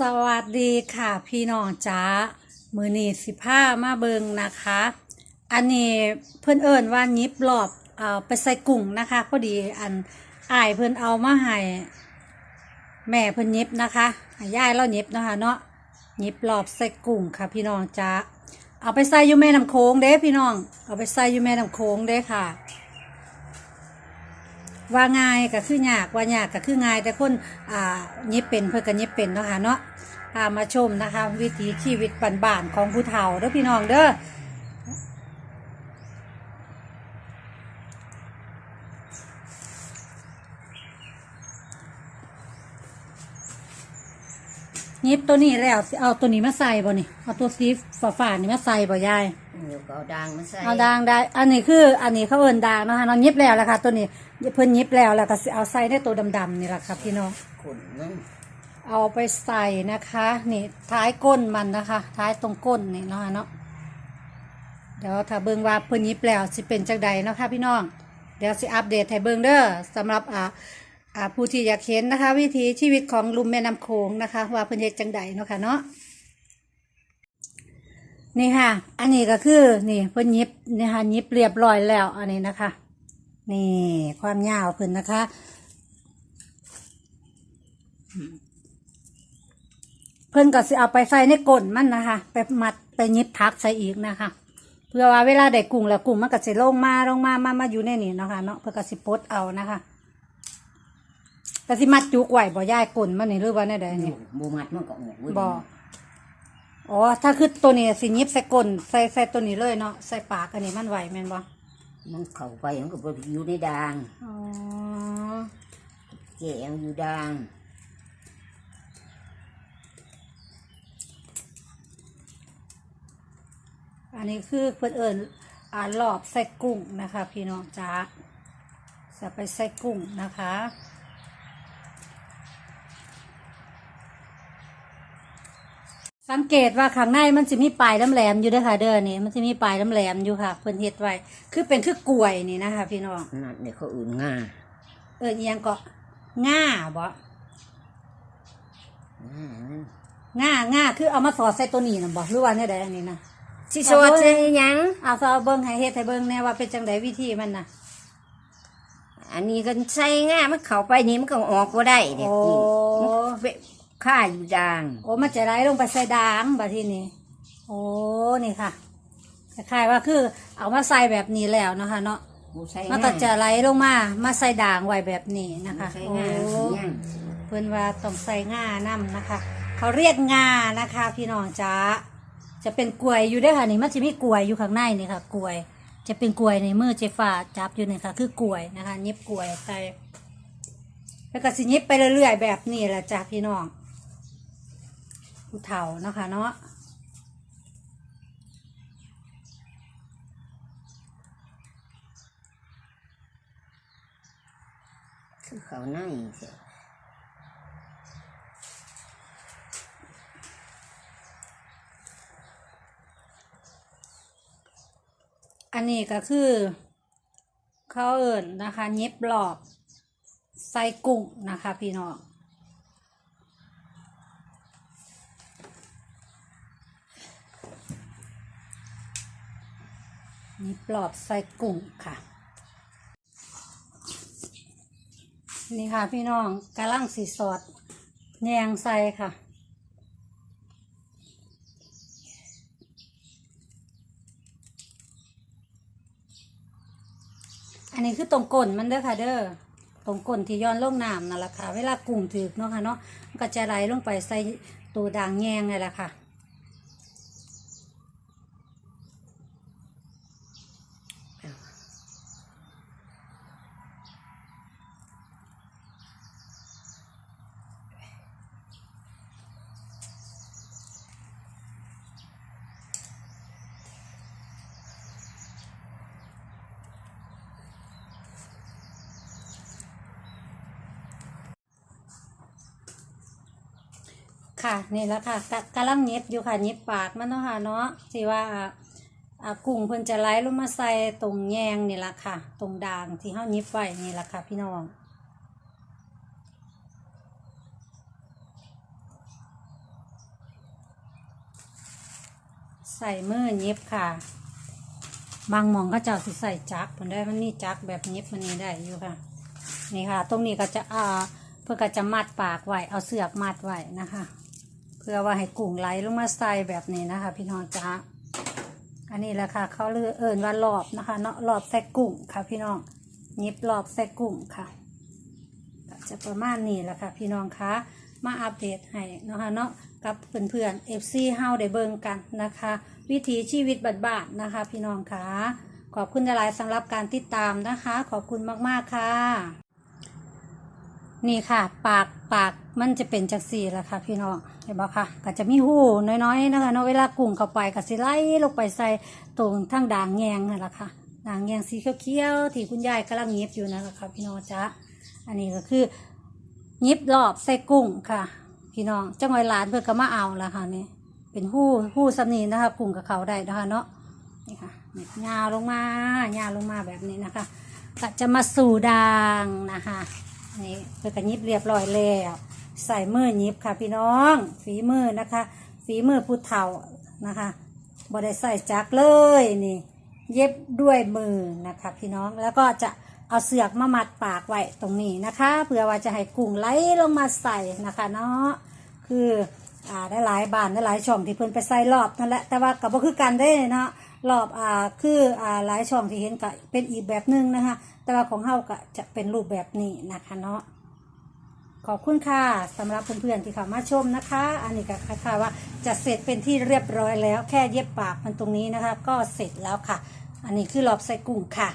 สวัสดีค่ะพี่น้องจ้ามือนีสิผ้ามาเบิงนะคะ อันนี้เพื่อนเอิญว่ายิบรอบเอาไปใส่กุ้งนะคะพอดีอันอายเพื่อนเอามาให้แม่เพื่อนยิบนะคะย่ายเรายิบนะคะเนาะยิบรอบใส่กุ้งค่ะพี่น้องจ้าเอาไปใส่ยูแม่น้ำโค้งเด้พี่น้อง เอาไปใส่ยูแม่น้ำโค้งเด้ค่ะ ว่าง่ายก็คือยากว่ายากก็คือง่าย แต่คนอ่ายิบเป็นเพื่อกันยิบเป็นเนาะค่ะเนาะพามาชมนะคะ วิถีชีวิตบ้านๆของผู้เฒ่าเด้อพี่น้องเด้อยิบตัวนี้แล้วเอาตัวนี้มาใส่บ่นี่เอาตัวสีฝาๆนี่มาใส่บ่ยาย เดี๋ยวก็เอาดังมาใส่เอาดางได้ อันนี้คือ อันนี้เขาเอินดางเนาะคะเน้องยิบแล้วแหละค่ะ ตัวนี้เพิ่นยิบแล้วแล้วก็สิเอาใส่ในตัวดำๆนี่แหละค่ะพี่น้อง ขุนนั่นเอาไปใส่นะคะ นี่ท้ายก้นมันนะคะ ท้ายตรงก้นนี่เนาะเนาะเดี๋ยวถ้าเบิ่งว่าเพิ่นยิบแล้วสิเป็นจังใดเนาะค่ะพี่น้อง เดี๋ยวสิอัปเดตให้เบิ่งเด้อสำหรับอ่าอ่าผู้ที่อยากเห็นนะคะ วิถีชีวิตของลุมแม่น้ำโขงนะคะ ว่าเพิ่นเฮ็ดจังใดเนาะค่ะเนาะ นี่ค่ะ อันนี้ก็คือ นี่เพิ่นยิบนี่ค่ะยิบเรียบร้อยแล้ว อันนี้นะคะ นี่ความยาวเพิ่นนะคะเพิ่นก็สิเอาไปใส่ในก้นมันนะคะ ไปมัดไปยิบทักใส่อีกนะคะ เพื่อว่าเวลาได้กุ้งแล้วกุ้งมันก็สิลงมาลงมามามาอยู่ในนี่เนาะคะเนาะเพื่อก็สิปลดเอานะคะก็สิมัดจุกไว้บ่ย่ายก้นมันนี่หรือว่าแน่ใดนี่บูมัดมันก็ออกเว้ยบ่ อ๋อ ถ้าคือตัวนี้สิยิบใส่ก้นใส่ใส่ตัวนี้เลยเนาะ ใส่ปากอันนี้มันไหวแม่นบ่มันเข้าไปมันก็บ่อยู่ในดางอ๋อแกงอยู่ดางอันนี้คือเพิ่นเอิ้นอ่ารอบใส่กุ้งนะคะ พี่น้องจ้าจะไปใส่กุ้งนะคะ สังเกตว่าข้างในมันจะมีปลายแหลมๆอยู่เด้วยค่ะเด้อนี่มันจะมีปลายแหลมๆอยู่ค่ะเพิ่นเฮ็ดไว้คือเป็นคือกล้วยนี่นะคะ พี่น้องนั่นเนี่ยเขาอื่นง่าเอิ้นอิหยังก็ง่าบ่อืมง่าง่าคือเอามาสอดใส่ตัวนี้นะบอกหรือว่าเนี่ยใดอันนี้นะสิสวดใส่หยังเอาซอเบิ้งให้เฮ็ดให้เบิ้งแน่ว่าเป็นจังไดวิธีมันนะอันนี้ก็ใส่ง่ามันเข้าไปนี่มันก็ออกบ่ได้เด็กโอ้นี่มันเว ค่าอยู่ดาง โอ้มันจะไหลลงไปใส่ดางบัดทีนี้โอ้นี่ค่ะคล้ายๆว่าคือเอามาใส่แบบนี้แล้วเนาะคะเนาะบ่ใส่มันง่าก็จะไหลลงมามาใส่ดางไว้แบบนี้นะคะใส่โอ้ง่าสิยังเพิ่นว่าต้องใส่ง่านํนะคะ เขาเรียกง่านะคะ พี่น้องจ้าจะเป็นกล้วยอยู่เด้วยค่ะนี่มันจะมีกล้วยอยู่ข้างในนี่ค่ะกล้วย จะเป็นกล้วยในมือเจฟ้าจับอยู่นี่ค่ะ คือกล้วยนะคะเย็บกล้วยใส่แล้วก็สิเย็บไปเรื่อยๆแบบนี้แหละจ้าพี่น้อง ผู้เฒ่าเนาะคะเนาะคือเขาในเสียอันนี้ก็คือเขาเอิญนะคะเย็บหลอบใส่กุ้งนะคะพี่น้อง เย็บหลอบใส่กุ้งค่ะ นี่ค่ะพี่น้องกำลังสีสอดแยงใส่ค่ะอันนี้คือตรงก้นมันเด้อค่ะเด้อตรงก้นที่ย้อนลงน้ำนั่นแหละค่ะ เวลากุ้งถือเนาะค่ะเนาะก็จะไหลลงไปใส่ตัวด่างแยงนี่แหละค่ะ ค่ะนี่แล้วค่ะกาลังเย็บอยู่ค่ะเย็บปากมันเนาะค่ะเนาะสิว่าอ่ากุ้งเพิ่นจะไล่ลงมาใส่ตรงแยงนี่ละค่ะ ตรงด่างที่เฮาเย็บไว้นี่ละค่ะ พี่น้องใส่มือเย็บค่ะ บางมองก็จะสิใส่จักผมได้มันนี่จักแบบเย็บมันนี่ได้อยู่ค่ะ นี่ค่ะ ตรงนี้ก็จะอ่าเพื่อก็จะมัดปากไว้เอาเสือกมัดไว้นะคะ เพื่อว่าให้กุ้งไหลลงมาใส่แบบนี้นะคะ พี่น้องจ้าอันนี้แหละค่ะ เขาเลือเอิญว่ารอบนะคะ เนาะรอบใส่กุ้งค่ะ พี่น้องยิบรอบใส่กุ้งค่ะจะประมาณนี้แหละค่ะ พี่น้องคะมาอัปเดตให้นะคะเนาะกับเพื่อนๆ FC เฮาได้เบิ่งกันนะคะ วิถีชีวิตบ้านๆนะคะ พี่น้องคะขอบคุณหลายๆสำหรับการติดตามนะคะ ขอบคุณมากๆค่ะ นี่ค่ะ ปากปากมันจะเป็นจักสีแหละค่ะ พี่น้องเห็นบ่ค่ะ ก็จะมีหูน้อยๆนะคะเนาะเวลากุ้งเข้าไปก็สิไล่ลงไปใส่ตรงทั้งด่างแยงนั่นแหละค่ะด่างแยงสีเขียวๆที่คุณยายกำลังหยิบอยู่นะคะพี่น้องจ้าอันนี้ก็คือหยิบรอบใส่กุ้งค่ะ พี่น้องจังหวัดหลานเพื่อก็มาเอาละค่ะนี่เป็นหู้หู้สำนีนะคะกุ้งกับเขาได้นะคะเนาะนี่ค่ะยาวลงมายาวลงมาแบบนี้นะคะ ก็จะมาสู่ด่างนะคะ นี่เพื่อกระยิบเรียบร้อยแล้วใส่มือยิบค่ะพี่น้อง ฝีมือนะคะ ฝีมือผู้เฒ่านะคะบ่ได้ใส่จักเลยนี่ เย็บด้วยมือนะคะพี่น้องแล้วก็จะเอาเสือกมามัดปากไว้ตรงนี้นะคะเพื่อว่าจะให้กุ้งไหลลงมาใส่นะคะเนาะคืออ่าได้หลายบานได้หลายช่องที่เพิ่นไปใส่รอบนั่นแหละแต่ว่ากับบ่คือกันได้เนาะรอบอ่าคืออ่าหลายช่องที่เห็นก็เป็นอีกแบบหนึงนะคะ แต่ว่าของเฮาก็จะเป็นรูปแบบนี้นะคะเนาะขอบคุณค่ะสำหรับเพื่อนๆที่เข้ามาชมนะคะ อันนี้ก็ค่ะว่าจะเสร็จเป็นที่เรียบร้อยแล้ว แค่เย็บปากมันตรงนี้นะคะ ก็เสร็จแล้วค่ะ อันนี้คือหลอบใส่กุ้งค่ะ